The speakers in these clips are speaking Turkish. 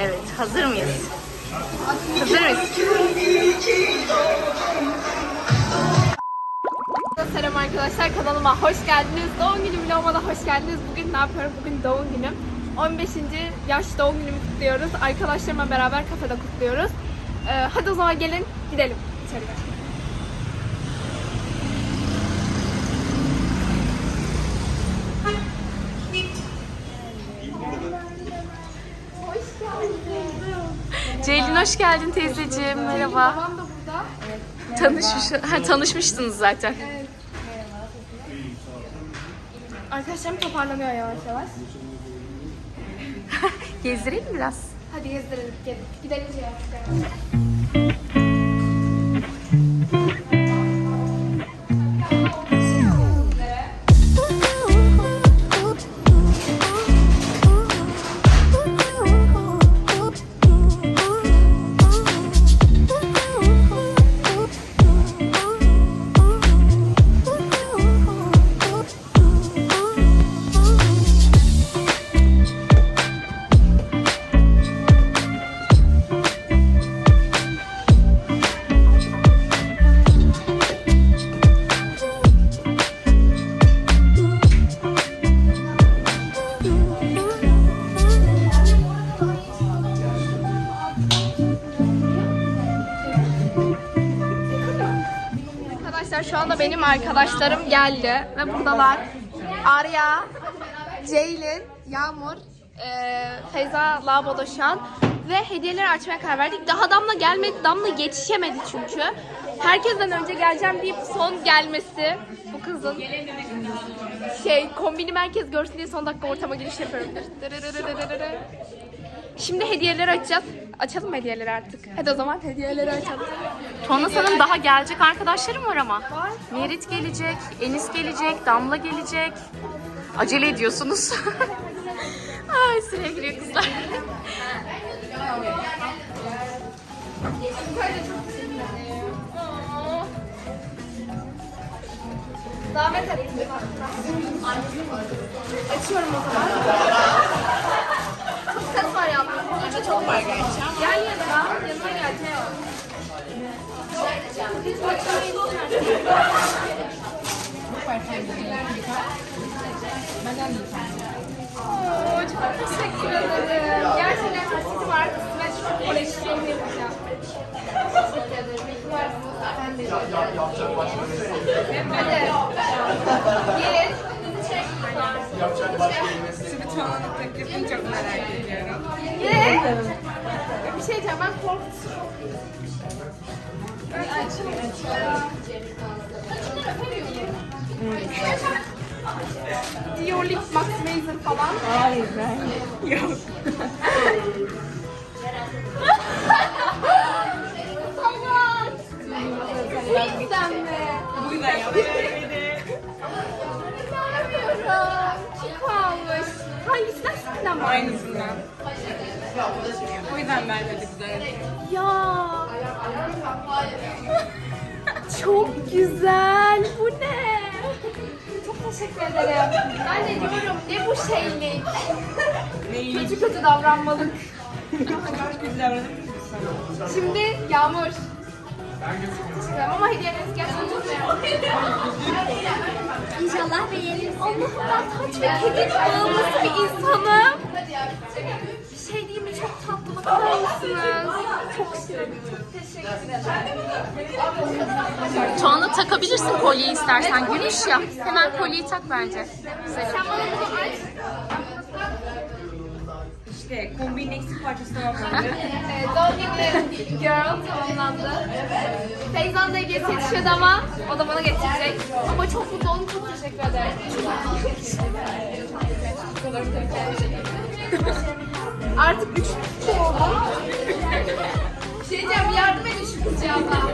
Evet, hazır mıyız? Hazır mıyız? Selam arkadaşlar kanalıma hoş geldiniz. Doğum günü vloguma da hoş geldiniz. Bugün ne yapıyorum? Bugün doğum günüm. 15. yaş doğum günümü kutluyoruz. Arkadaşlarımla beraber kafede kutluyoruz. Ee, hadi o zaman gelin gidelim içeriye. Ceylin hoş geldin teyzeciğim. Merhaba. Babam da burada. Tanışmış, ha, tanışmıştınız zaten. Arkadaşlarım toparlanıyor yavaş yavaş. Gezdireyim mi biraz? Hadi gezdirelim. Gelin. Gidelim arkadaşlarım geldi ve buradalar. Arya, Ceylin, Yağmur, eee, Feyza Labo'da şu an ve hediyeleri açmaya karar verdik. Daha Damla gelmedi, Damla yetişemedi çünkü. Herkesten önce geleceğim deyip son gelmesi bu kızın. Şey, kombini herkes görsün diye son dakika ortama giriş yapıyorum. Şimdi hediyeleri açacağız. Açalım mı hediyeleri artık? Hadi o zaman hediyeleri açalım. Tuana'nın daha gelecek arkadaşlarım var ama. Merit gelecek, Enis gelecek, Damla gelecek. Acele ediyorsunuz. Ay sıraya giriyor kızlar. Zahmet ettim. Açıyorum o zaman. Çok ses var yalnız. Çok var gerçi ama. Gel yanıma. Yanıma gel Teo. Oo, çok teşekkür ederim. Gerçekten kaseti var. Üstüne çok koleksiyon yapacağım. Teşekkür ederim. İyi ki varsınız. Ben de. Hadi. Gelin. Bizi çek. Şimdi Tuana'nın teklifini çok merak ediyorum. Gelin. Bir şey diyeceğim. Ben korktum. Ben açayım. Dior Lip Maximizer falan. Hayır ben. Yok. Tamam. Lütfen mi? Yapıyorum. İnanmıyorum. Çok almış. Hangisinden? Aynısından. O yüzden ben de güzel. Ya. Çok güzel. Bu ne? Çok teşekkür ederim. Ben de diyorum ne bu şeylik? Neyi? Kötü kötü davranmalık. Çok güzel davranır mısın? Şimdi Yağmur. Teşekkür ederim ama hediyeleriniz gerçekten çok beğendim. İnşallah beğeniriz. Allah'ım ben taç ve kedi bağımlısı bir insanım. Takabilirsin kolyeyi istersen. Gümüş ya. Hemen kolyeyi tak bence. Sen bana bunu aç. İşte kombinin eksik parçası tamamlandı. Ee, doğum günü girl tamamlandı. Feyza'nın da yetişiyordu ama o da bana getirecek. Ama çok mutlu oldum. Çok teşekkür ederim. Artık üç oldu. Bir şey diyeceğim. Yardım edin şu kızcağıza.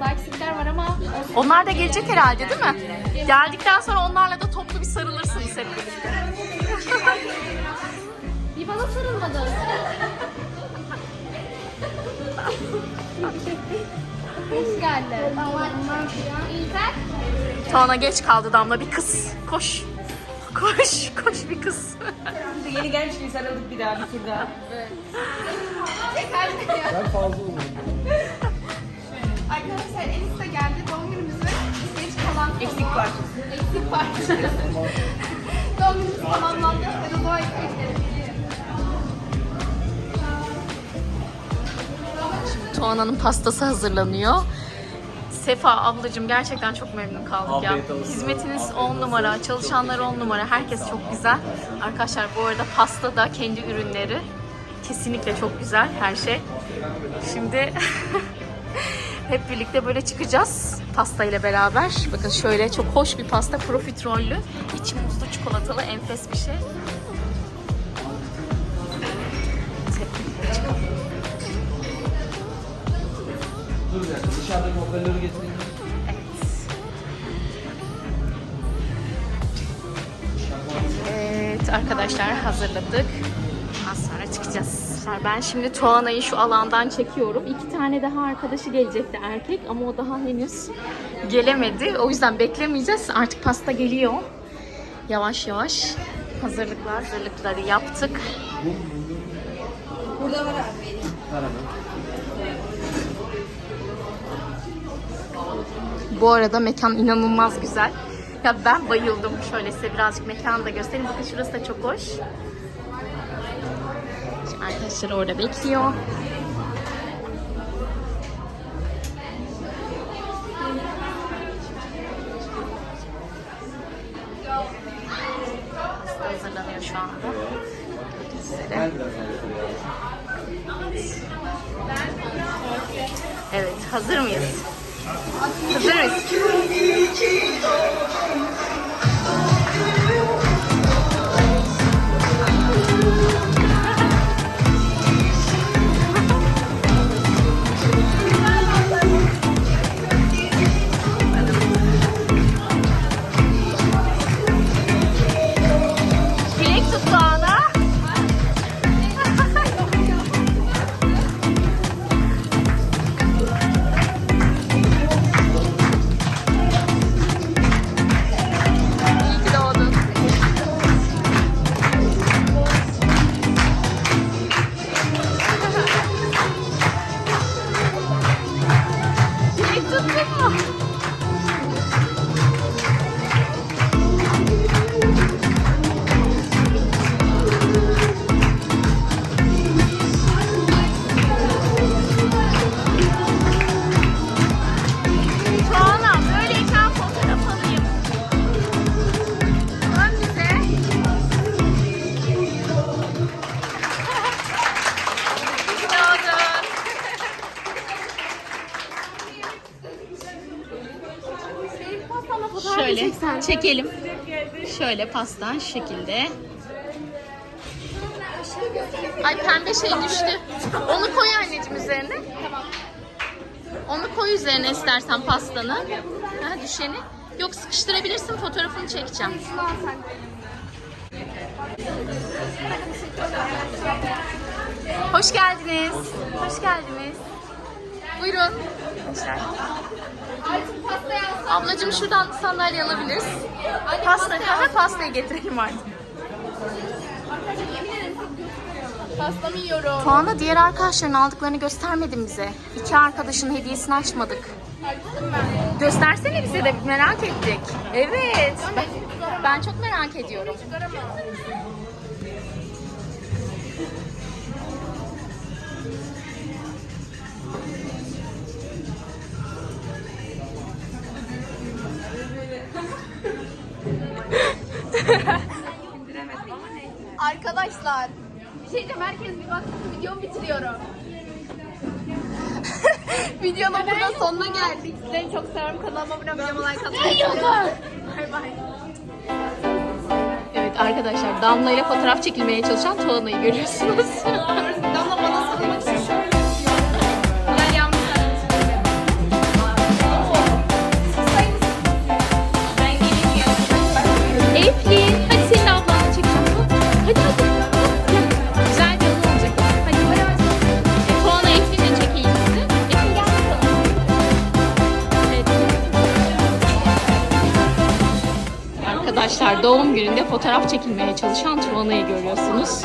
Daha eksikler var ama Onlar da gelecek herhalde değil mi? Geldikten sonra onlarla da toplu bir sarılırsınız hep birlikte. bir bana sarılmadın. Hoş geldin. İlker. Tuana geç kaldı Damla bir kız. Koş. Koş, koş bir kız. Biz yeni genç gibi sarıldık bir daha bir tur daha. Ben fazla olmadım. Arkadaşlar Enis de geldi. Doğum günümüzü geç kalan Eksik var. Eksik parça. Doğum günümüz tamamlandı. Ve de dua Tuana'nın pastası hazırlanıyor. Sefa ablacığım gerçekten çok memnun kaldık ya. Afiyet olsun. Hizmetiniz 10 numara, çalışanlar 10 numara. Herkes çok güzel. Arkadaşlar bu arada pasta da kendi ürünleri. Kesinlikle çok güzel her şey. Şimdi hep birlikte böyle çıkacağız pasta ile beraber. Bakın şöyle çok hoş bir pasta, profiterollü, içi muzlu çikolatalı enfes bir şey. Dışarıdaki hoparlörü getireyim. Evet arkadaşlar hazırladık. Az sonra çıkacağız. Ben şimdi Tuana'yı şu alandan çekiyorum. İki tane daha arkadaşı gelecekti erkek ama o daha henüz gelemedi. O yüzden beklemeyeceğiz. Artık pasta geliyor. Yavaş yavaş hazırlıklar, hazırlıkları yaptık. Merhaba. Bu arada mekan inanılmaz güzel. Ya ben bayıldım. Şöyle size birazcık mekanı da göstereyim. Bakın şurası da çok hoş. Arkadaşlar orada bekliyor. Hazırlanıyor şu anda. Evet, hazır mıyız? Hazır Şöyle çekelim. Şöyle pastan şu şekilde. Ay pembe şey düştü. Onu koy anneciğim üzerine. Onu koy üzerine istersen pastanı. Ha, düşeni. Yok sıkıştırabilirsin fotoğrafını çekeceğim. Hoş geldiniz. Hoş geldiniz. Buyurun. Arkadaşlar. Ablacığım şuradan sandalye alabiliriz. Pasta, ha, pastayı getirelim artık. Pastamı yiyorum. Tuana diğer arkadaşların aldıklarını göstermedin bize. İki arkadaşın hediyesini açmadık. Göstersene bize de merak ettik. Evet. Ben, ben çok merak ediyorum. Arkadaşlar bir şey diyeceğim herkes bir baksın videomu bitiriyorum. Videonun burada sonuna geldik. Sizleri çok seviyorum. Kanalıma abone olmayı, like atmayı unutmayın. Bay bay. Evet arkadaşlar Damla ile fotoğraf çekilmeye çalışan Tuana'yı görüyorsunuz. Damla bana arkadaşlar doğum gününde fotoğraf çekilmeye çalışan Tuana'yı görüyorsunuz.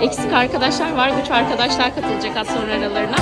Eksik arkadaşlar var. Güç arkadaşlar katılacak az sonra aralarına.